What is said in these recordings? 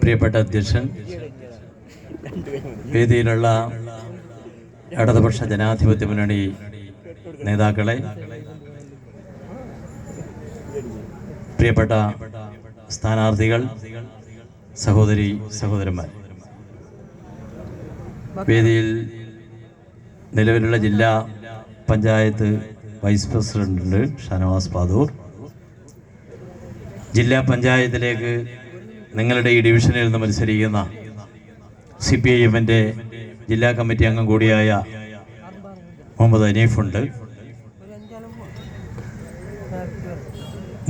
പ്രിയപ്പെട്ട അധ്യക്ഷൻ വേദിയിലുള്ള ഇടതുപക്ഷ ജനാധിപത്യ മുന്നണി നേതാക്കളെ പ്രിയപ്പെട്ട സ്ഥാനാർത്ഥികൾ സഹോദരി സഹോദരന്മാർ. വേദിയിൽ നിലവിലുള്ള ജില്ലാ പഞ്ചായത്ത് വൈസ് പ്രസിഡന്റ് ഷനവാസ് പാദൂർ ജില്ലാ പഞ്ചായത്തിലേക്ക് നിങ്ങളുടെ ഈ ഡിവിഷനിൽ നിന്ന് മത്സരിക്കുന്ന സി പി ഐ എമ്മിന്റെ ജില്ലാ കമ്മിറ്റി അംഗം കൂടിയായ മുഹമ്മദ് അനീഫുണ്ട്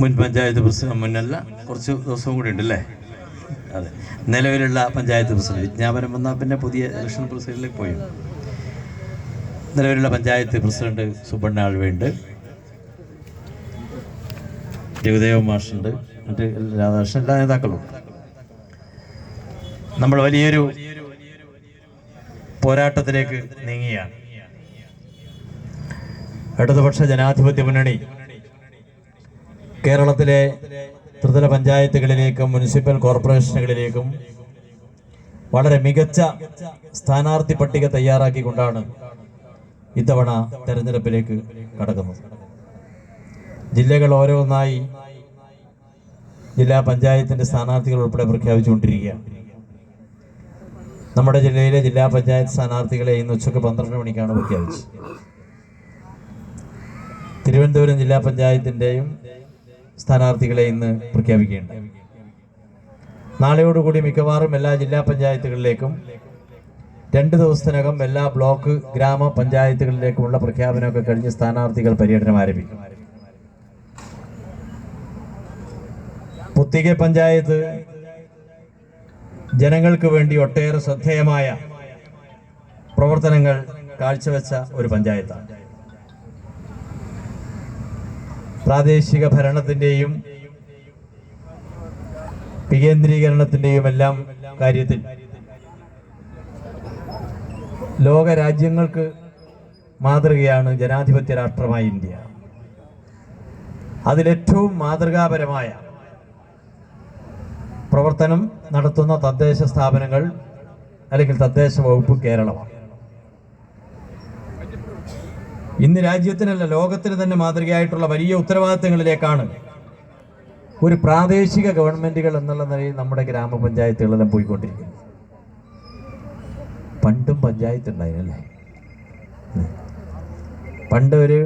മുൻ പഞ്ചായത്ത് പ്രസിഡന്റ് മുന്നല്ല കുറച്ച് ദിവസവും കൂടി ഉണ്ടല്ലേ അതെ. നിലവിലുള്ള പഞ്ചായത്ത് പ്രസിഡന്റ് വിജ്ഞാപനം വന്നാൽ പിന്നെ പുതിയ ഇലക്ഷൻ പ്രസിഡന്റിലേക്ക് പോയി. നിലവിലുള്ള പഞ്ചായത്ത് പ്രസിഡന്റ് സുബണ്ണ ആൾവയുണ്ട് രഘുദേവ മാഷുണ്ട്. മറ്റ് രാധാകൃഷ്ണൻ എല്ലാ നേതാക്കളും നമ്മൾ വലിയൊരു പോരാട്ടത്തിലേക്ക് നീങ്ങിയാണ് ഇടതുപക്ഷ ജനാധിപത്യ മുന്നണി കേരളത്തിലെ ത്രിതല പഞ്ചായത്തുകളിലേക്കും മുനിസിപ്പൽ കോർപ്പറേഷനുകളിലേക്കും വളരെ മികച്ച സ്ഥാനാർത്ഥി പട്ടിക തയ്യാറാക്കിക്കൊണ്ടാണ് ഇത്തവണ തെരഞ്ഞെടുപ്പിലേക്ക് കടക്കുന്നത്. ജില്ലകൾ ഓരോന്നായി ജില്ലാ പഞ്ചായത്തിന്റെ സ്ഥാനാർത്ഥികൾ ഉൾപ്പെടെ പ്രഖ്യാപിച്ചുകൊണ്ടിരിക്കുകയാണ്. നമ്മുടെ ജില്ലയിലെ ജില്ലാ പഞ്ചായത്ത് സ്ഥാനാർത്ഥികളെ ഇന്ന് ഉച്ചയ്ക്ക് പന്ത്രണ്ട് മണിക്കാണ് പ്രഖ്യാപിച്ചത്. തിരുവനന്തപുരം ജില്ലാ പഞ്ചായത്തിന്റെയും സ്ഥാനാർത്ഥികളെ ഇന്ന് പ്രഖ്യാപിക്കുകയുണ്ട് നാളെയോടുകൂടി മിക്കവാറും എല്ലാ ജില്ലാ പഞ്ചായത്തുകളിലേക്കും രണ്ട് ദിവസത്തിനകം എല്ലാ ബ്ലോക്ക് ഗ്രാമ പഞ്ചായത്തുകളിലേക്കുമുള്ള പ്രഖ്യാപനമൊക്കെ കഴിഞ്ഞ് സ്ഥാനാർത്ഥികൾ പര്യടനം ആരംഭിക്കും. പുത്തിക പഞ്ചായത്ത് ജനങ്ങൾക്ക് വേണ്ടി ഒട്ടേറെ ശ്രദ്ധേയമായ പ്രവർത്തനങ്ങൾ കാഴ്ചവെച്ച ഒരു പഞ്ചായത്താണ്. പ്രാദേശിക ഭരണത്തിന്റെയും വികേന്ദ്രീകരണത്തിന്റെയും എല്ലാം കാര്യത്തിൽ ലോക രാജ്യങ്ങൾക്ക് മാതൃകയാണ് ജനാധിപത്യ രാഷ്ട്രമായ ഇന്ത്യ. അതിലേറ്റവും മാതൃകാപരമായ പ്രവർത്തനം നടത്തുന്ന തദ്ദേശ സ്ഥാപനങ്ങൾ അല്ലെങ്കിൽ തദ്ദേശ വകുപ്പ് കേരളമാണ് ഇന്ന് രാജ്യത്തിനല്ല ലോകത്തിന് തന്നെ മാതൃകയായിട്ടുള്ള വലിയ ഉത്തരവാദിത്തങ്ങളിലേക്കാണ് ഒരു പ്രാദേശിക ഗവൺമെന്റുകൾ എന്നുള്ള നിലയിൽ നമ്മുടെ ഗ്രാമപഞ്ചായത്തുകളെല്ലാം പോയിക്കൊണ്ടിരിക്കുന്നത്. പണ്ടും പഞ്ചായത്ത് ഉണ്ടായിരുന്നല്ലേ പണ്ട് ഒരു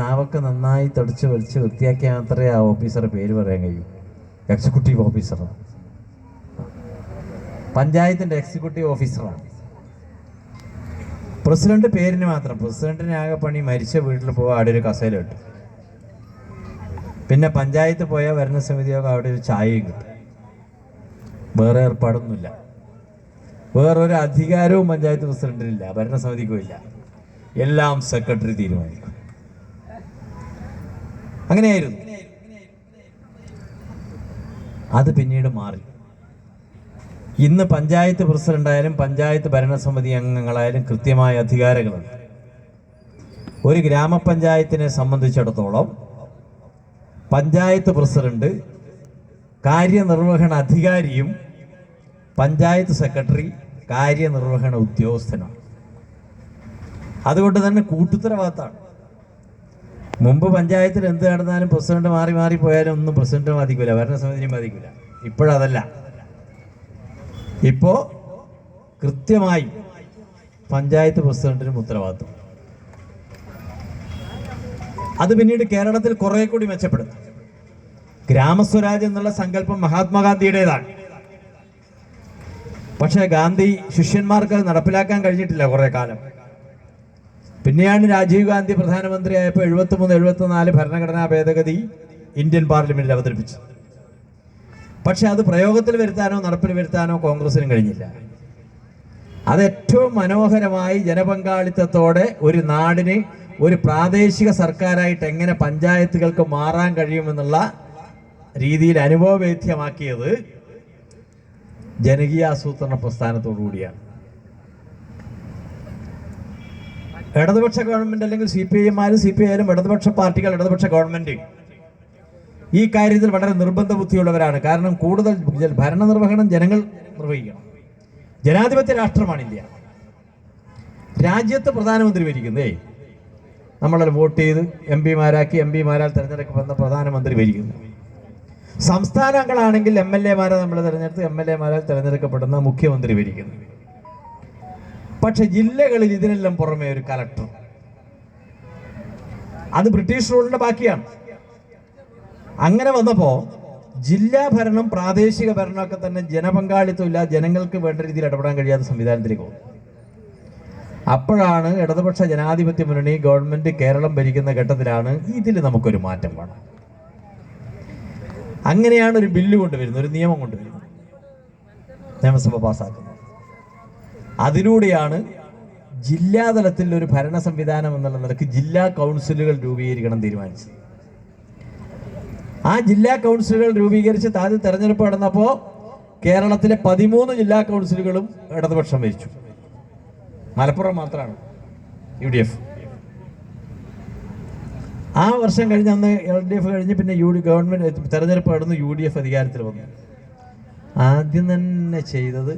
നാവൊക്കെ നന്നായി തുടച്ച് വലിച്ച് വൃത്തിയാക്കിയാൽ മാത്രമേ ആ ഓഫീസറെ പേര് പറയാൻ കഴിയൂ. എക്സിക്യൂട്ടീവ് ഓഫീസർ പഞ്ചായത്തിന്റെ എക്സിക്യൂട്ടീവ് ഓഫീസറാണ് പ്രസിഡന്റ് പേരിന് മാത്രം പ്രസിഡന്റിന് ആകെ പണി മരിച്ച വീട്ടിൽ പോകാൻ അവിടെ ഒരു കസേല കിട്ടും പിന്നെ പഞ്ചായത്ത് പോയാൽ ഭരണസമിതിയൊക്കെ അവിടെ ഒരു ചായയും കിട്ടും. വേറെ ഏർപ്പാടൊന്നുമില്ല. വേറൊരു അധികാരവും പഞ്ചായത്ത് പ്രസിഡന്റിനില്ല ഭരണസമിതിക്കും ഇല്ല. എല്ലാം സെക്രട്ടറി തീരുമാനിക്കും. അങ്ങനെയായിരുന്നു. അത് പിന്നീട് മാറി. ഇന്ന് പഞ്ചായത്ത് പ്രസിഡന്റായാലും പഞ്ചായത്ത് ഭരണസമിതി അംഗങ്ങളായാലും കൃത്യമായ അധികാരങ്ങളുണ്ട്. ഒരു ഗ്രാമപഞ്ചായത്തിനെ സംബന്ധിച്ചിടത്തോളം പഞ്ചായത്ത് പ്രസിഡന്റ് കാര്യനിർവഹണ അധികാരിയും പഞ്ചായത്ത് സെക്രട്ടറി കാര്യനിർവഹണ ഉദ്യോഗസ്ഥനാണ് അതുകൊണ്ട് തന്നെ കൂട്ടുത്തരവാദിത്തമാണ്. മുമ്പ് പഞ്ചായത്തിൽ എന്ത് നടന്നാലും പ്രസിഡന്റ് മാറി മാറി പോയാലും ഒന്നും പ്രസിഡന്റ് ബാധിക്കില്ല ഭരണസമിതിയും ബാധിക്കില്ല ഇപ്പോഴതല്ല. ഇപ്പോ കൃത്യമായി പഞ്ചായത്ത് പ്രസിഡന്റിനും ഉത്തരവാദിത്വം. അത് പിന്നീട് കേരളത്തിൽ കുറെ കൂടി മെച്ചപ്പെടും. ഗ്രാമസ്വരാജ് എന്നുള്ള സങ്കല്പം മഹാത്മാഗാന്ധിയുടേതാണ്. പക്ഷേ ഗാന്ധി ശിഷ്യന്മാർക്ക് അത് നടപ്പിലാക്കാൻ കഴിഞ്ഞിട്ടില്ല കുറേ കാലം. പിന്നെയാണ് രാജീവ് ഗാന്ധി പ്രധാനമന്ത്രിയായപ്പോൾ എഴുപത്തി മൂന്ന് എഴുപത്തിനാല് ഭരണഘടനാ ഭേദഗതി ഇന്ത്യൻ പാർലമെന്റിൽ അവതരിപ്പിച്ചു പക്ഷെ അത് പ്രയോഗത്തിൽ വരുത്താനോ നടപ്പിൽ വരുത്താനോ കോൺഗ്രസിനും കഴിഞ്ഞില്ല. അത് ഏറ്റവും മനോഹരമായി ജനപങ്കാളിത്തത്തോടെ ഒരു നാടിന് ഒരു പ്രാദേശിക സർക്കാരായിട്ട് എങ്ങനെ പഞ്ചായത്തുകൾക്ക് മാറാൻ കഴിയുമെന്നുള്ള രീതിയിൽ അനുഭവവേദ്യമാക്കിയത് ജനകീയ ആസൂത്രണ പ്രസ്ഥാനത്തോടു കൂടിയാണ്. ഇടതുപക്ഷ ഗവൺമെന്റ് അല്ലെങ്കിൽ സി പി ഐമാരും സി പി ഐ ആയാലും ഇടതുപക്ഷ പാർട്ടികൾ ഇടതുപക്ഷ ഗവൺമെന്റ് ഈ കാര്യത്തിൽ വളരെ നിർബന്ധ ബുദ്ധിയുള്ളവരാണ്. കാരണം കൂടുതൽ ഭരണനിർവഹണം ജനങ്ങൾ നിർവഹിക്കണം. ജനാധിപത്യ രാഷ്ട്രമാണ് ഇന്ത്യ രാജ്യത്ത് പ്രധാനമന്ത്രി ഭരിക്കുന്നേ. നമ്മളെ വോട്ട് ചെയ്ത് എം പിമാരാക്കി എം പിമാരാൽ തിരഞ്ഞെടുക്കപ്പെടുന്ന പ്രധാനമന്ത്രി ഭരിക്കുന്നു. സംസ്ഥാനങ്ങളാണെങ്കിൽ എം എൽ എമാരെ നമ്മൾ തിരഞ്ഞെടുത്ത് എം എൽ എമാരാൽ തിരഞ്ഞെടുക്കപ്പെടുന്ന മുഖ്യമന്ത്രി ഭരിക്കുന്നു. പക്ഷെ ജില്ലകളിൽ ഇതിനെല്ലാം പുറമേ ഒരു കലക്ടർ. അത് ബ്രിട്ടീഷ് റൂളിന്റെ ബാക്കിയാണ്. അങ്ങനെ വന്നപ്പോൾ ജില്ലാ ഭരണം പ്രാദേശിക ഭരണമൊക്കെ തന്നെ ജനപങ്കാളിത്തം ഇല്ല ജനങ്ങൾക്ക് വേണ്ട രീതിയിൽ ഇടപെടാൻ കഴിയാത്ത സംവിധാനത്തിലേക്ക് പോകും. അപ്പോഴാണ് ഇടതുപക്ഷ ജനാധിപത്യ മുന്നണി ഗവൺമെന്റ് കേരളം ഭരിക്കുന്ന ഘട്ടത്തിലാണ് ഇതിൽ നമുക്കൊരു മാറ്റം വേണം അങ്ങനെയാണ് ഒരു ബില്ല് കൊണ്ടുവരുന്നത് ഒരു നിയമം കൊണ്ടുവരുന്നത്. നിയമസഭ പാസ്സാക്കുന്നത് അതിലൂടെയാണ് ജില്ലാതലത്തിൽ ഒരു ഭരണ സംവിധാനം എന്നുള്ള നിലയ്ക്ക് ജില്ലാ കൗൺസിലുകൾ രൂപീകരിക്കണം തീരുമാനിച്ചത്. ആ ജില്ലാ കൗൺസിലുകൾ രൂപീകരിച്ച് താഴെ തെരഞ്ഞെടുപ്പ് നടന്നപ്പോൾ കേരളത്തിലെ പതിമൂന്ന് ജില്ലാ കൗൺസിലുകളും ഇടതുപക്ഷം ഭരിച്ചു. മലപ്പുറം മാത്രമാണ് യു ഡി എഫ് ആ വർഷം കഴിഞ്ഞ് അന്ന് എൽ ഡി എഫ് കഴിഞ്ഞ് പിന്നെ യു ഡി ഗവൺമെന്റ് തെരഞ്ഞെടുപ്പ് നടന്ന് യു ഡി എഫ് അധികാരത്തിൽ വന്നു. ആദ്യം തന്നെ ചെയ്തത്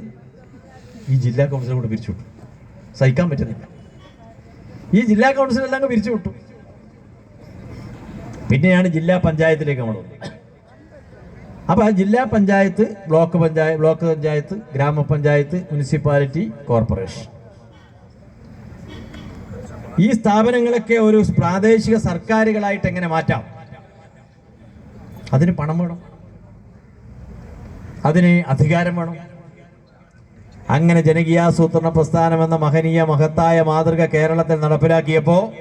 ഈ ജില്ലാ കൗൺസിൽ കൂടെ പിരിച്ചു വിട്ടു സഹിക്കാൻ പറ്റുന്നില്ല. ഈ ജില്ലാ കൗൺസിലെല്ലാം പിരിച്ചു വിട്ടു പിന്നെയാണ് ജില്ലാ പഞ്ചായത്തിലേക്ക് നമ്മൾ വന്നത്. അപ്പോൾ ആ ജില്ലാ പഞ്ചായത്ത് ബ്ലോക്ക് പഞ്ചായത്ത് ബ്ലോക്ക് പഞ്ചായത്ത് ഗ്രാമപഞ്ചായത്ത് മുനിസിപ്പാലിറ്റി കോർപ്പറേഷൻ. ഈ സ്ഥാപനങ്ങളൊക്കെ ഒരു പ്രാദേശിക സർക്കാരുകളായിട്ട് എങ്ങനെ മാറ്റാം? അതിന് പണം വേണം. അതിന് അധികാരം വേണം. അങ്ങനെ ജനകീയാസൂത്രണ പ്രസ്ഥാനം എന്ന മഹനീയ മഹത്തായ മാതൃക കേരളത്തിൽ നടപ്പിലാക്കിയപ്പോ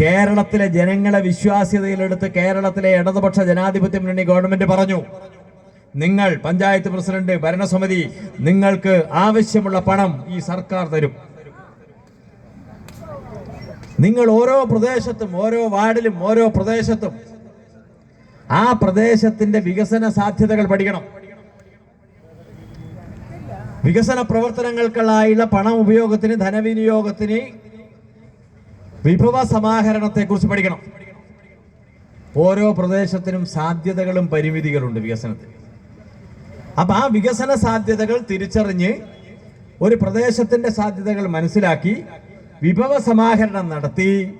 കേരളത്തിലെ ജനങ്ങളെ വിശ്വാസ്യതയിലെടുത്ത് കേരളത്തിലെ ഇടതുപക്ഷ ജനാധിപത്യ മുന്നണി ഗവൺമെന്റ് പറഞ്ഞു. നിങ്ങൾ പഞ്ചായത്ത് പ്രസിഡന്റ് ഭരണസമിതി നിങ്ങൾക്ക് ആവശ്യമുള്ള പണം ഈ സർക്കാർ തരും. നിങ്ങൾ ഓരോ പ്രദേശത്തും ഓരോ വാർഡിലും ഓരോ പ്രദേശത്തും ആ പ്രദേശത്തിന്റെ വികസന സാധ്യതകൾ പഠിക്കണം. വികസന പ്രവർത്തനങ്ങൾക്കുള്ള പണം ഉപയോഗത്തിന് ധനവിനിയോഗത്തിന് വിഭവ സമാഹരണത്തെ കുറിച്ച് പഠിക്കണം. ഓരോ പ്രദേശത്തിനും സാധ്യതകളും പരിമിതികളുണ്ട് വികസനത്തിന് അപ്പൊ ആ വികസന സാധ്യതകൾ തിരിച്ചറിഞ്ഞ് ഒരു പ്രദേശത്തിന്റെ സാധ്യതകൾ മനസ്സിലാക്കി വിഭവ സമാഹരണം നടത്തി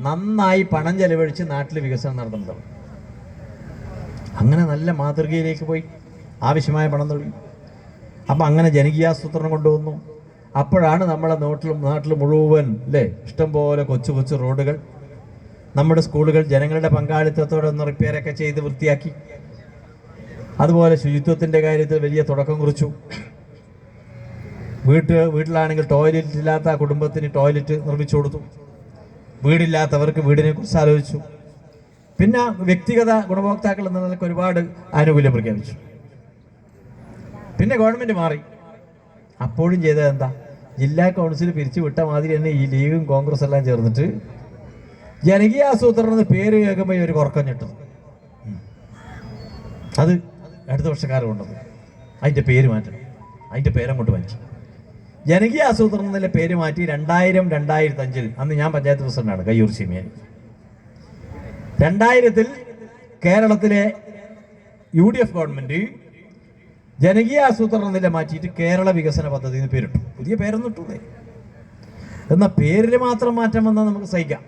നന്നായി പണം ചെലവഴിച്ച് നാട്ടിൽ വികസനം നടത്തുന്നുണ്ട് അങ്ങനെ നല്ല മാതൃകയിലേക്ക് പോയി. ആവശ്യമായ പണം തുടങ്ങി. അപ്പം അങ്ങനെ ജനകീയാസൂത്രണം കൊണ്ടുവന്നു. അപ്പോഴാണ് നമ്മളെ നാട്ടിലും നാട്ടിൽ മുഴുവൻ അല്ലേ ഇഷ്ടംപോലെ കൊച്ചു കൊച്ചു റോഡുകൾ. നമ്മുടെ സ്കൂളുകൾ ജനങ്ങളുടെ പങ്കാളിത്തത്തോടെ ഒന്ന് റിപ്പയറൊക്കെ ചെയ്ത് വൃത്തിയാക്കി. അതുപോലെ ശുചിത്വത്തിന്റെ കാര്യത്തിൽ വലിയ തുടക്കം കുറിച്ചു. വീട്ട് വീട്ടിലാണെങ്കിൽ ടോയ്ലറ്റ് ഇല്ലാത്ത കുടുംബത്തിന് ടോയ്ലറ്റ് നിർമ്മിച്ചു കൊടുത്തു. വീടില്ലാത്തവർക്ക് വീടിനെ കുറിച്ച് ആലോചിച്ചു. പിന്നെ വ്യക്തിഗത ഗുണഭോക്താക്കൾ എന്ന നിലയ്ക്ക് ഒരുപാട് ആനുകൂല്യം പ്രഖ്യാപിച്ചു. പിന്നെ ഗവൺമെന്റ് മാറി. അപ്പോഴും ചെയ്തത് എന്താ? ജില്ലാ കൗൺസിൽ പിരിച്ചു വിട്ട മാതിരി തന്നെ ഈ ലീഗും കോൺഗ്രസ് എല്ലാം ചേർന്നിട്ട് ജനകീയ ആസൂത്രണം പേര് കേൾക്കുമ്പോൾ ഒരു കുറക്കം ഞെട്ടും. അത് അടുത്ത വർഷക്കാലം കൊണ്ടത്. അതിന്റെ പേര് മാറ്റണം. അതിന്റെ പേരങ്ങോട്ട് മാറ്റി. ജനകീയ ആസൂത്രണം എന്നുള്ള പേര് മാറ്റി രണ്ടായിരം രണ്ടായിരത്തി അഞ്ചിൽ അന്ന് ഞാൻ പഞ്ചായത്ത് പ്രസിഡന്റാണ് കയ്യൂർ സീമേനി. രണ്ടായിരത്തിൽ കേരളത്തിലെ യു ഡി എഫ് ഗവൺമെന്റ് ജനകീയ ആസൂത്രണം നില മാറ്റിയിട്ട് കേരള വികസന പദ്ധതി എന്ന് പേരിട്ടു. പുതിയ പേരൊന്നും ഇട്ടൂടെ. എന്നാൽ പേരിൽ മാത്രം മാറ്റം വന്നാൽ നമുക്ക് സഹിക്കാം.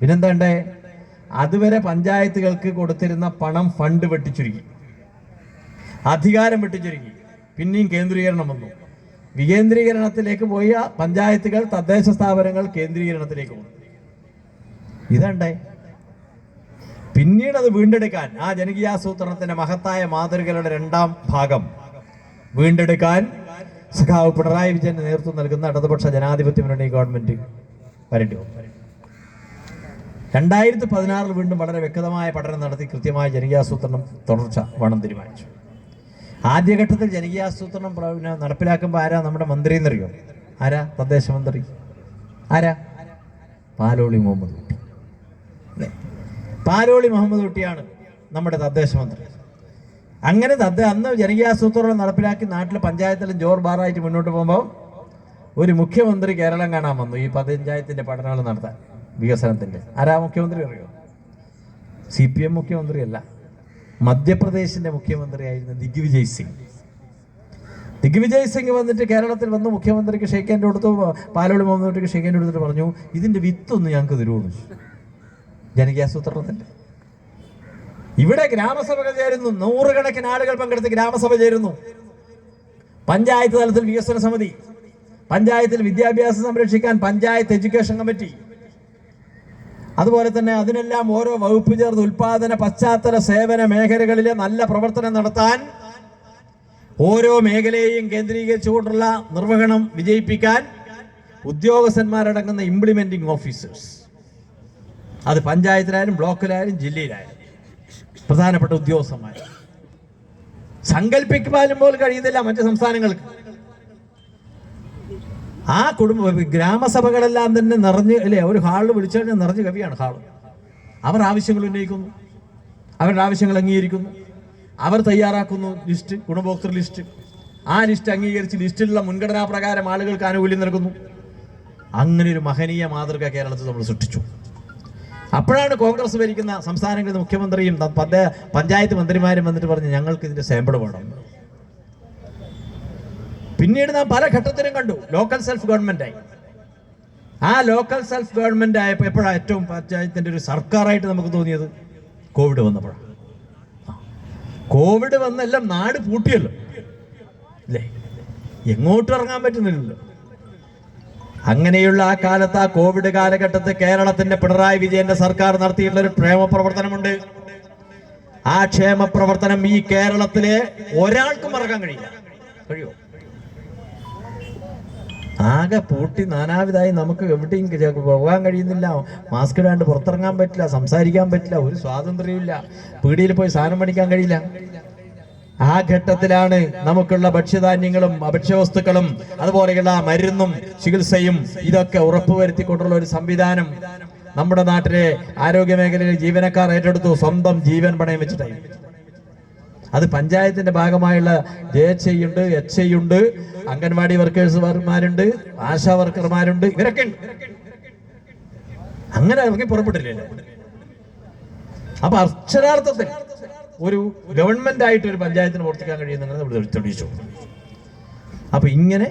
പിന്നെന്താണ്ടേ അതുവരെ പഞ്ചായത്തുകൾക്ക് കൊടുത്തിരുന്ന പണം ഫണ്ട് വെട്ടിച്ചുരുക്കി. അധികാരം വെട്ടിച്ചുരുക്കി. പിന്നെയും കേന്ദ്രീകരണം വന്നു. വികേന്ദ്രീകരണത്തിലേക്ക് പോയ പഞ്ചായത്തുകൾ തദ്ദേശ സ്ഥാപനങ്ങൾ കേന്ദ്രീകരണത്തിലേക്ക് വന്നു. ഇതണ്ടേ പിന്നീട് അത് വീണ്ടെടുക്കാൻ ആ ജനകീയാസൂത്രണത്തിന്റെ മഹത്തായ മാതൃകകളുടെ രണ്ടാം ഭാഗം. വീണ്ടെടുക്കാൻ സഖാവ് പിണറായി വിജയൻ നേതൃത്വം നൽകുന്ന ഇടതുപക്ഷ ജനാധിപത്യ മുന്നണി ഗവൺമെന്റ് വരേണ്ടി? വന്നു രണ്ടായിരത്തി പതിനാറിൽ വീണ്ടും വളരെ വ്യക്തമായ പഠനം നടത്തി കൃത്യമായ ജനകീയാസൂത്രണം തുടർച്ച വേണം തീരുമാനിച്ചു. ആദ്യഘട്ടത്തിൽ ജനകീയാസൂത്രണം നടപ്പിലാക്കുമ്പോൾ ആരാ നമ്മുടെ മന്ത്രി എന്നറിയോ? ആരാ? തദ്ദേശ മന്ത്രി. ആരാ? പാലോളി മുഹമ്മദ് കുട്ടി. പാലോളി മുഹമ്മദ് കുട്ടിയാണ് നമ്മുടെ തദ്ദേശ മന്ത്രി. അങ്ങനെ തദ്ദ അന്ന് ജനകീയാസൂത്രണം നടപ്പിലാക്കി നാട്ടിലെ പഞ്ചായത്തിലും ജോർ ബാറായിട്ട് മുന്നോട്ട് പോകുമ്പോൾ ഒരു മുഖ്യമന്ത്രി കേരളം കാണാൻ വന്നു. ഈ പഞ്ചായത്തിന്റെ പഠനങ്ങൾ നടത്താൻ വികസനത്തിന്റെ ആരാ മുഖ്യമന്ത്രി അറിയോ? സി പി എം മുഖ്യമന്ത്രിയല്ല. മധ്യപ്രദേശിന്റെ മുഖ്യമന്ത്രിയായിരുന്ന ദിഗ്വിജയ് സിംഗ്. ദിഗ്വിജയ് സിംഗ് വന്നിട്ട് കേരളത്തിൽ വന്ന് മുഖ്യമന്ത്രിക്ക് ഷെയ്ക്കേന്റെ കൊടുത്തു പാലോളി മുഹമ്മദ് ഷെയ്ക്കേന്റെ കൊടുത്തിട്ട് പറഞ്ഞു ഇതിന്റെ വിത്തൊന്ന് ഞങ്ങൾക്ക് തരുമെന്ന് ചോദിച്ചു. ജനകീയാസൂത്രണത്തിന്റെ ഇവിടെ ഗ്രാമസഭകൾ ചേരുന്നു. നൂറുകണക്കിന് ആളുകൾ പങ്കെടുത്ത് ഗ്രാമസഭ ചേരുന്നു. പഞ്ചായത്ത് തലത്തിൽ വികസന സമിതി പഞ്ചായത്തിൽ വിദ്യാഭ്യാസം സംരക്ഷിക്കാൻ പഞ്ചായത്ത് എഡ്യൂക്കേഷൻ കമ്മിറ്റി. അതുപോലെ തന്നെ അതിനെല്ലാം ഓരോ വകുപ്പ് ചേർന്ന് ഉൽപാദന പശ്ചാത്തല സേവന മേഖലകളിലെ നല്ല പ്രവർത്തനം നടത്താൻ ഓരോ മേഖലയെയും കേന്ദ്രീകരിച്ചുകൊണ്ടുള്ള നിർവഹണം വിജയിപ്പിക്കാൻ ഉദ്യോഗസ്ഥന്മാരടങ്ങുന്ന ഇംപ്ലിമെന്റിംഗ് ഓഫീസേഴ്സ് അത് പഞ്ചായത്തിലായാലും ബ്ലോക്കിലായാലും ജില്ലയിലായാലും. പ്രധാനപ്പെട്ട ഉദ്യോഗസ്ഥന്മാർ. സങ്കല്പിക്കുവാനും പോലും കഴിയുന്നില്ല മറ്റ് സംസ്ഥാനങ്ങൾക്ക്. ആ കുടുംബ ഗ്രാമസഭകളെല്ലാം തന്നെ നിറഞ്ഞ് അല്ലേ ഒരു ഹാളിൽ വിളിച്ചു കഴിഞ്ഞാൽ നിറഞ്ഞ് കവിയാണ് ഹാൾ. അവർ ആവശ്യങ്ങൾ ഉന്നയിക്കുന്നു. അവരുടെ ആവശ്യങ്ങൾ അംഗീകരിക്കുന്നു. അവർ തയ്യാറാക്കുന്നു ലിസ്റ്റ് ഗുണഭോക്തൃ ലിസ്റ്റ്. ആ ലിസ്റ്റ് അംഗീകരിച്ച് ലിസ്റ്റിലുള്ള മുൻഗണനാ പ്രകാരം ആളുകൾക്ക് ആനുകൂല്യം നൽകുന്നു. അങ്ങനെ ഒരു മഹനീയ മാതൃക കേരളത്തിൽ നമ്മൾ സൃഷ്ടിച്ചു. അപ്പോഴാണ് കോൺഗ്രസ് ഭരിക്കുന്ന സംസ്ഥാനങ്ങളിലെ മുഖ്യമന്ത്രിയും പഞ്ചായത്ത് മന്ത്രിമാരും വന്നിട്ട് പറഞ്ഞ് ഞങ്ങൾക്ക് ഇതിന്റെ സാമ്പിൾ വേണം. പിന്നീട് നാം പല ഘട്ടത്തിലും കണ്ടു. ലോക്കൽ സെൽഫ് ഗവൺമെന്റ് ആയി. ആ ലോക്കൽ സെൽഫ് ഗവൺമെന്റ് ആയപ്പോൾ എപ്പോഴാണ് ഏറ്റവും പഞ്ചായത്തിന്റെ ഒരു സർക്കാരായിട്ട് നമുക്ക് തോന്നിയത്? കോവിഡ് വന്നപ്പോഴാണ് കോവിഡ് വന്നെല്ലാം നാട് പൂട്ടിയല്ലോ. അല്ലേ എങ്ങോട്ടും ഇറങ്ങാൻ പറ്റുന്നില്ലല്ലോ. അങ്ങനെയുള്ള ആ കാലത്ത് ആ കോവിഡ് കാലഘട്ടത്ത് കേരളത്തിന്റെ പിണറായി വിജയന്റെ സർക്കാർ നടത്തിയിട്ടുള്ള ഒരു ക്ഷേമ പ്രവർത്തനമുണ്ട്. ആ ക്ഷേമ പ്രവർത്തനം ഈ കേരളത്തിലെ ഒരാൾക്കും മറക്കാൻ കഴിയില്ല. കഴിയോ? ആകെ പൂട്ടി നാനാവിധായി നമുക്ക് എവിടെയും പോകാൻ കഴിയുന്നില്ല. മാസ്ക് ഇടാണ്ട് പുറത്തിറങ്ങാൻ പറ്റില്ല സംസാരിക്കാൻ പറ്റില്ല ഒരു സ്വാതന്ത്ര്യമില്ല പീടിയിൽ പോയി സാധനം മേടിക്കാൻ കഴിയില്ല. ആ ഘട്ടത്തിലാണ് നമുക്കുള്ള ഭക്ഷ്യധാന്യങ്ങളും ഭക്ഷ്യവസ്തുക്കളും അതുപോലെയുള്ള മരുന്നും ചികിത്സയും ഇതൊക്കെ ഉറപ്പുവരുത്തിക്കൊണ്ടുള്ള ഒരു സംവിധാനം നമ്മുടെ നാട്ടിലെ ആരോഗ്യ മേഖലയിലെ ജീവനക്കാർ ഏറ്റെടുത്തു. സ്വന്തം ജീവൻ പണയം വെച്ചിട്ടായി. അത് പഞ്ചായത്തിന്റെ ഭാഗമായുള്ള ജെ എച്ച് ഐ ഉണ്ട് എച്ച് ഐ ഉണ്ട് അംഗൻവാടി വർക്കേഴ്സുമാരുണ്ട് ആശാ വർക്കർമാരുണ്ട് ഇവരൊക്കെ ഉണ്ട്. അങ്ങനെ ഇറങ്ങി പുറപ്പെട്ടില്ലല്ലോ അപ്പൊ അക്ഷരാർത്ഥത്തിൽ ഒരു ഗവൺമെന്റ് ആയിട്ട് ഒരു പഞ്ചായത്തിന് പ്രവർത്തിക്കാൻ കഴിയുന്നുണ്ടെന്ന് ഇവിടെ തെളിയിച്ചു. അപ്പൊ ഇങ്ങനെ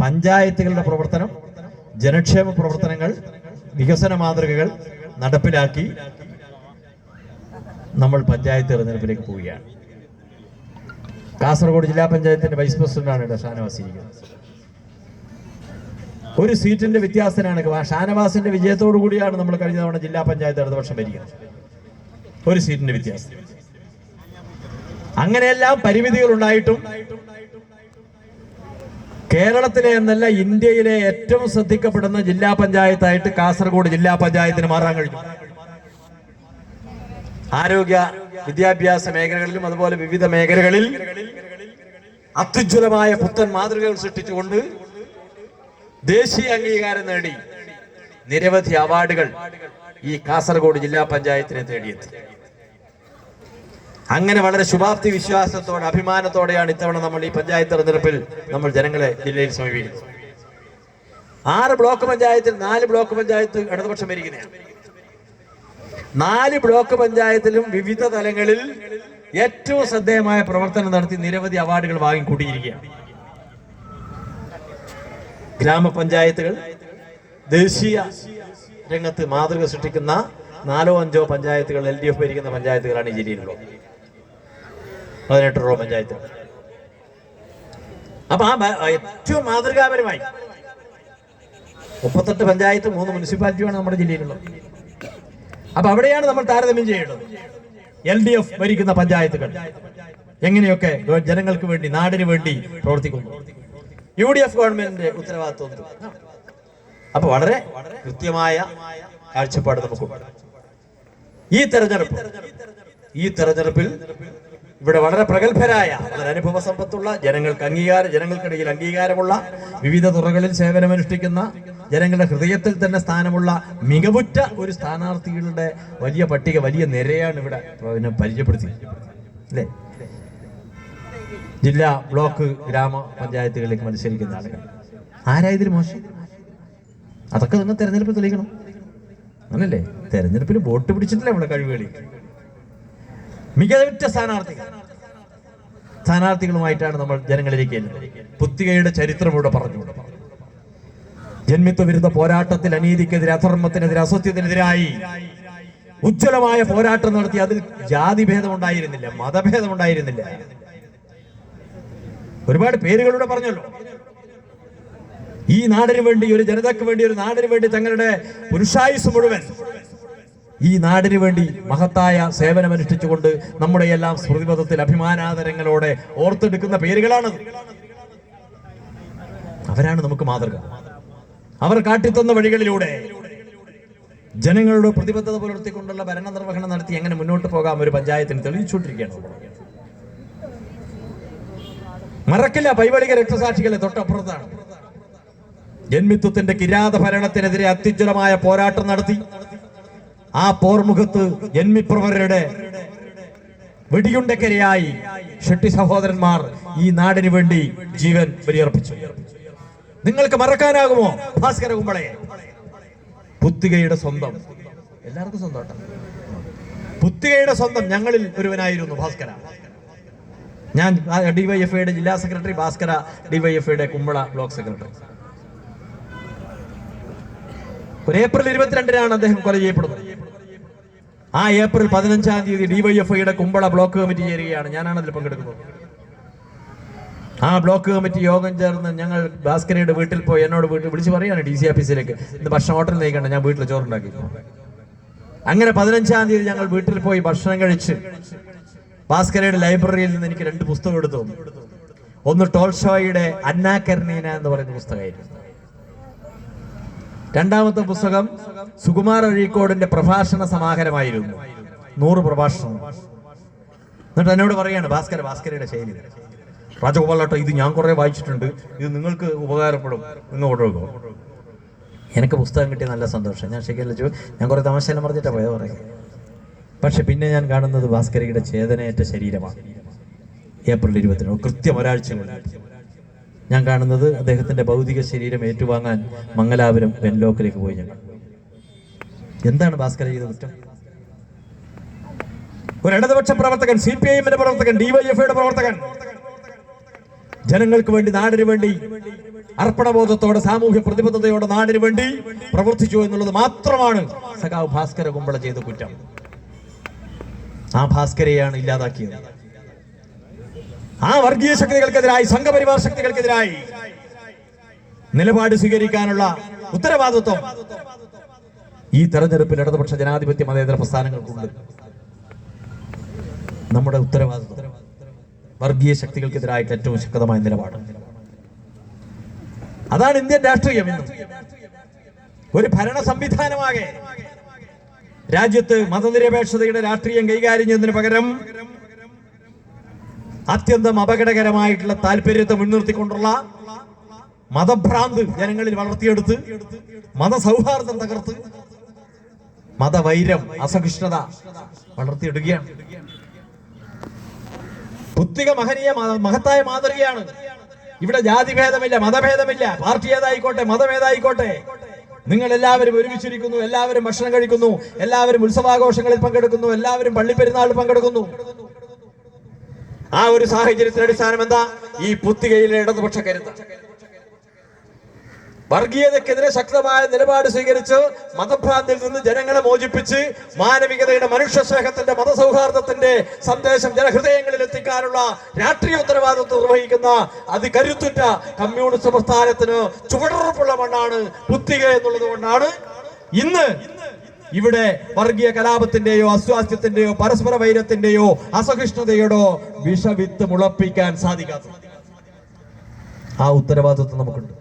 പഞ്ചായത്തുകളുടെ പ്രവർത്തനം ജനക്ഷേമ പ്രവർത്തനങ്ങൾ വികസന മാതൃകകൾ നടപ്പിലാക്കി നമ്മൾ പഞ്ചായത്ത് തെരഞ്ഞെടുപ്പിലേക്ക് പോവുകയാണ്. കാസർഗോഡ് ജില്ലാ പഞ്ചായത്തിന്റെ വൈസ് പ്രസിഡന്റാണ് ഇവിടെ ഷാനവാസിരിക്കുന്നത് ഒരു സീറ്റിന്റെ വ്യത്യാസത്തിനാണ് ഷാനവാസിന്റെ വിജയത്തോടു കൂടിയാണ് നമ്മൾ കഴിഞ്ഞ തവണ ജില്ലാ പഞ്ചായത്ത് അടുത്ത ഭരിക്കുന്നത്. ഒരു സീറ്റിന്റെ വ്യത്യാസം. അങ്ങനെയെല്ലാം പരിമിതികൾ ഉണ്ടായിട്ടും കേരളത്തിലെ എന്നല്ല ഇന്ത്യയിലെ ഏറ്റവും ശ്രദ്ധിക്കപ്പെടുന്ന ജില്ലാ പഞ്ചായത്തായിട്ട് കാസർഗോഡ് ജില്ലാ പഞ്ചായത്തിന് മാറാൻ കഴിഞ്ഞു. ആരോഗ്യ വിദ്യാഭ്യാസ മേഖലകളിലും അതുപോലെ വിവിധ മേഖലകളിൽ അത്യുജ്വലമായ പുത്തൻ മാതൃകകൾ സൃഷ്ടിച്ചുകൊണ്ട് ദേശീയ അംഗീകാരം നേടി നിരവധി അവാർഡുകൾ ഈ കാസർഗോഡ് ജില്ലാ പഞ്ചായത്തിനെ തേടിയെത്തി. അങ്ങനെ വളരെ ശുഭാപ്തി വിശ്വാസത്തോടെ അഭിമാനത്തോടെയാണ് ഇത്തവണ നമ്മൾ ഈ പഞ്ചായത്ത് തെരഞ്ഞെടുപ്പിൽ നമ്മൾ ജനങ്ങളെ ജില്ലയിൽ സമീപിക്കുന്നത്. ആറ് ബ്ലോക്ക് പഞ്ചായത്തിൽ നാല് ബ്ലോക്ക് പഞ്ചായത്ത് ഇടതുപക്ഷം ഭരിക്കുന്നതാണ്. നാല് ബ്ലോക്ക് പഞ്ചായത്തിലും വിവിധ തലങ്ങളിൽ ഏറ്റവും ശ്രദ്ധേയമായ പ്രവർത്തനം നടത്തി നിരവധി അവാർഡുകൾ വാങ്ങിക്കൂട്ടിയിരിക്കുകയാണ് ഗ്രാമപഞ്ചായത്തുകൾ ദേശീയ രംഗത്ത് മാതൃക സൃഷ്ടിക്കുന്ന നാലോ അഞ്ചോ പഞ്ചായത്തുകൾ എൽ ഡി എഫ് ഭരിക്കുന്ന പഞ്ചായത്തുകളാണ് ഈ ജില്ലയിലുള്ളത്. പതിനെട്ടോളം പഞ്ചായത്ത്. അപ്പൊ ആ ഏറ്റവും മാതൃകാപരമായി മുപ്പത്തെട്ട് പഞ്ചായത്ത് മൂന്ന് മുനിസിപ്പാലിറ്റിയാണ് നമ്മുടെ ജില്ലയിലുള്ളത്. അപ്പൊ അവിടെയാണ് നമ്മൾ താരതമ്യം ചെയ്യേണ്ടത്. എൽ ഡി എഫ് ഭരിക്കുന്ന പഞ്ചായത്തുകൾ എങ്ങനെയൊക്കെ ജനങ്ങൾക്ക് വേണ്ടി നാടിന് വേണ്ടി പ്രവർത്തിക്കുന്നു. യു ഡി എഫ് ഗവൺമെന്റിന്റെ ഉത്തരവാദിത്വം അപ്പൊ വളരെ കൃത്യമായ കാഴ്ചപ്പാട് നമുക്കുണ്ട്. ഈ തെരഞ്ഞെടുപ്പ് ഈ തെരഞ്ഞെടുപ്പിൽ ഇവിടെ വളരെ പ്രഗത്ഭരായ വളരെ അനുഭവ സമ്പത്തുള്ള ജനങ്ങൾക്ക് അംഗീകാര ജനങ്ങൾക്കിടയിൽ അംഗീകാരമുള്ള വിവിധ തുറകളിൽ സേവനമനുഷ്ഠിക്കുന്ന ജനങ്ങളുടെ ഹൃദയത്തിൽ തന്നെ സ്ഥാനമുള്ള മികവുറ്റ ഒരു സ്ഥാനാർത്ഥികളുടെ വലിയ പട്ടിക വലിയ നിരയാണ് ഇവിടെ പിന്നെ പരിചയപ്പെടുത്തി. അല്ലേ? ജില്ലാ ബ്ലോക്ക് ഗ്രാമ പഞ്ചായത്തുകളിലേക്ക് മത്സരിക്കുന്ന ആളുകൾ. ആരായതിൽ മോശം? അതൊക്കെ നിങ്ങൾ തെരഞ്ഞെടുപ്പ് തെളിയിക്കണം. അങ്ങനല്ലേ? തെരഞ്ഞെടുപ്പിൽ വോട്ട് പിടിച്ചിട്ടില്ല നമ്മുടെ കഴിവുകളി? മികവുറ്റ സ്ഥാനാർത്ഥികൾ. സ്ഥാനാർത്ഥികളുമായിട്ടാണ് നമ്മൾ ജനങ്ങളിലേക്ക് പുത്തികയുടെ ചരിത്രം ഇവിടെ പറഞ്ഞു. ജന്മിത്വ വിരുദ്ധ പോരാട്ടത്തിൽ അനീതിക്കെതിരെ അധർമ്മത്തിനെതിരെ അസത്യത്തിനെതിരായി ഉജ്ജ്വലമായ പോരാട്ടം നടത്തി അതിൽ ജാതിഭേദം ഉണ്ടായിരുന്നില്ല മതഭേദം ഉണ്ടായിരുന്നില്ല ഒരുപാട് പേരുകളിലൂടെ പറഞ്ഞല്ലോ. ഈ നാടിനു വേണ്ടി ഒരു ജനതയ്ക്ക് വേണ്ടി ഒരു നാടിനു വേണ്ടി തങ്ങളുടെ പുരുഷായുസ് മുഴുവൻ ഈ നാടിന് വേണ്ടി മഹത്തായ സേവനമനുഷ്ഠിച്ചുകൊണ്ട് നമ്മുടെ എല്ലാം സ്മൃതിപഥത്തിൽ അഭിമാനാദരങ്ങളോടെ ഓർത്തെടുക്കുന്ന പേരുകളാണത്. അവരാണ് നമുക്ക് മാതൃക. അവർ കാട്ടിത്തന്ന വഴികളിലൂടെ ജനങ്ങളുടെ പ്രതിബദ്ധത പുലർത്തിക്കൊണ്ടുള്ള ഭരണ നിർവഹണം നടത്തി എങ്ങനെ മുന്നോട്ട് പോകാം ഒരു പഞ്ചായത്തിന് തെളിയിച്ചുകൊണ്ടിരിക്കുകയാണ് മറക്കില്ല പൈവളിക രക്തസാക്ഷികളെ തൊട്ടപ്പുറത്താണ്. ജന്മിത്വത്തിന്റെ കിരാത ഭരണത്തിനെതിരെ അത്യുജ്വലമായ പോരാട്ടം നടത്തി. ആ പോർമുഖത്ത് ജന്മിപ്രവരുടെ വെടിയുണ്ടക്കരയായി ഷെട്ടി സഹോദരന്മാർ ഈ നാടിന് വേണ്ടി ജീവൻ ബലിയർപ്പിച്ചു. നിങ്ങൾക്ക് മറക്കാനാകുമോ ഭാസ്കര കുമ്പളയെ പുത്തികയുടെ സ്വന്തം. എല്ലാവർക്കും സ്വന്തം. പുത്തികയുടെ സ്വന്തം ഞങ്ങളിൽ ഒരുവനായിരുന്നു ഭാസ്കര. ഞാൻ ഡിവൈഎഫ്ഐയുടെ ജില്ലാ സെക്രട്ടറി ഭാസ്കര ഡിവൈഎഫ്ഐയുടെ കുമ്പള ബ്ലോക്ക് സെക്രട്ടറി. ഒരു ഏപ്രിൽ ഇരുപത്തിരണ്ടിനാണ് അദ്ദേഹം കൊല ചെയ്യപ്പെടുന്നത്. ആ ഏപ്രിൽ പതിനഞ്ചാം തീയതി ഡിവൈഎഫ്ഐയുടെ കുമ്പള ബ്ലോക്ക് കമ്മിറ്റി ചേരുകയാണ്. ഞാനാണ് അതിൽ പങ്കെടുക്കുന്നത്. ആ ബ്ലോക്ക് കമ്മിറ്റി യോഗം ചേർന്ന് ഞങ്ങൾ ഭാസ്കരയുടെ വീട്ടിൽ പോയി എന്നോട് വീട്ടിൽ വിളിച്ച് പറയാണ് ഡി സി ഓഫീസിലേക്ക് ഇന്ന് ഭക്ഷണം ഹോട്ടലിൽ നീക്കണ്ട ഞാൻ വീട്ടിൽ ചോറുണ്ടാക്കി. അങ്ങനെ പതിനഞ്ചാം തീയതി ഞങ്ങൾ വീട്ടിൽ പോയി ഭക്ഷണം കഴിച്ച് ഭാസ്കരയുടെ ലൈബ്രറിയിൽ നിന്ന് എനിക്ക് രണ്ട് പുസ്തകം എടുത്തു ഒന്ന് ടോൾഷോയുടെ അന്നാ കർണീന എന്ന് പറയുന്ന പുസ്തകമായിരുന്നു. രണ്ടാമത്തെ പുസ്തകം സുകുമാർ അഴീക്കോടിന്റെ പ്രഭാഷണ സമാഹാരമായിരുന്നു. നൂറ് പ്രഭാഷണം. എന്നിട്ട് എന്നോട് പറയാണ് ഭാസ്കര ഭാസ്കരയുടെ ശൈലി. രാജഗോപാലോട്ടോ ഇത് ഞാൻ കുറേ വായിച്ചിട്ടുണ്ട്. ഇത് നിങ്ങൾക്ക് ഉപകാരപ്പെടും. നിങ്ങൾ കൊടുക്കോ എനിക്ക് പുസ്തകം കിട്ടിയ നല്ല സന്തോഷം. ഞാൻ ശരിക്കും ചോദിച്ചു ഞാൻ കുറേ തമാശയെല്ലാം പറഞ്ഞിട്ടാ പോയത് പറയാം പക്ഷെ പിന്നെ ഞാൻ കാണുന്നത് ഭാസ്കരയുടെ ചേതനയേറ്റ ശരീരമാണ്. ഏപ്രിൽ ഇരുപത്തിനോ കൃത്യം ഒരാഴ്ച ഞാൻ കാണുന്നത് അദ്ദേഹത്തിന്റെ ഭൗതിക ശരീരം ഏറ്റുവാങ്ങാൻ മംഗലാപുരം വെൻലോക്കിലേക്ക് പോയി ഞങ്ങൾ. എന്താണ് ഭാസ്കര ചെയ്ത കുറ്റം? ഒരു ഇടതുപക്ഷ പ്രവർത്തകൻ സി പി ഐ എമ്മിന്റെ പ്രവർത്തകൻ ഡിവൈഎഫ്ഐയുടെ പ്രവർത്തകൻ. ജനങ്ങൾക്ക് വേണ്ടി നാടിന് വേണ്ടി അർപ്പണബോധത്തോടെ സാമൂഹ്യ പ്രതിബദ്ധതയോടെ നാടിന് വേണ്ടി പ്രവർത്തിച്ചു എന്നുള്ളത് മാത്രമാണ് സഖാവ് ഭാസ്കര കുമ്പള ചെയ്ത കുറ്റം. ആ ഭാസ്കരയാണ് ഇല്ലാതാക്കിയത്. ആ വർഗീയ ശക്തികൾക്കെതിരായി സംഘപരിവാർ ശക്തികൾക്കെതിരായി നിലപാട് സ്വീകരിക്കാനുള്ള ഉത്തരവാദിത്വം ഈ തെരഞ്ഞെടുപ്പിൽ ഇടതുപക്ഷ ജനാധിപത്യ മതേതര പ്രസ്ഥാനങ്ങൾക്കുണ്ട്. നമ്മുടെ ഉത്തരവാദിത്വം. വർഗീയ ശക്തികൾക്കെതിരായിട്ട് ഏറ്റവും ശക്തമായ നിലപാട്. അതാണ് ഇന്ത്യൻ രാഷ്ട്രീയം ഇന്ന്. ഒരു ഭരണ സംവിധാനമാകെ രാജ്യത്ത് മതനിരപേക്ഷതയുടെ രാഷ്ട്രീയം കൈകാര്യം ചെയ്യുന്നതിന് പകരം അത്യന്തം അപകടകരമായിട്ടുള്ള താല്പര്യത്തെ മുൻനിർത്തിക്കൊണ്ടുള്ള മതഭ്രാന്ത് ജനങ്ങളിൽ വളർത്തിയെടുത്ത് മതസൗഹാർദ്ദം തകർത്ത് മതവൈരം അസഹിഷ്ണുത വളർത്തിയെടുക്കുകയാണ്. പുത്തിക മഹനീയ മഹത്തായ മാതൃകയാണ്. ഇവിടെ ജാതി ഭേദമില്ല മതഭേദമില്ല. പാർട്ടി ഏതായിക്കോട്ടെ മതം ഏതായിക്കോട്ടെ. നിങ്ങൾ എല്ലാവരും ഒരുമിച്ചിരിക്കുന്നു എല്ലാവരും ഭക്ഷണം കഴിക്കുന്നു എല്ലാവരും ഉത്സവാഘോഷങ്ങളിൽ പങ്കെടുക്കുന്നു എല്ലാവരും പള്ളിപ്പെരുന്നാളിൽ പങ്കെടുക്കുന്നു. ആ ഒരു സാഹചര്യത്തിന്റെ അടിസ്ഥാനം എന്താ? ഈ പുത്തികയിലെ ഇടതുപക്ഷ കരുത്ത്. വർഗീയതക്കെതിരെ ശക്തമായ നിലപാട് സ്വീകരിച്ച് മതഭ്രാന്തിൽ നിന്ന് ജനങ്ങളെ മോചിപ്പിച്ച് മാനവികതയുടെ മനുഷ്യ സ്നേഹത്തിന്റെ മതസൗഹാർദ്ദത്തിന്റെ സന്ദേശം ജനഹൃദയങ്ങളിൽ എത്തിക്കാനുള്ള രാഷ്ട്രീയ ഉത്തരവാദിത്വം നിർവഹിക്കുന്ന അതികരുത്തുറ്റ കമ്മ്യൂണിസ്റ്റ് പ്രസ്ഥാനത്തിന് ചുവടുറപ്പുള്ള മണ്ണാണ് പുത്തിക എന്നുള്ളത് കൊണ്ടാണ് ഇന്ന് ഇവിടെ വർഗീയ കലാപത്തിന്റെയോ അസ്വാസ്ഥ്യത്തിന്റെയോ പരസ്പര വൈരത്തിന്റെയോ അസഹിഷ്ണുതയുടെ വിഷവിത്ത് മുളപ്പിക്കാൻ സാധിക്കാത്ത ആ ഉത്തരവാദിത്വം നമുക്കുണ്ട്.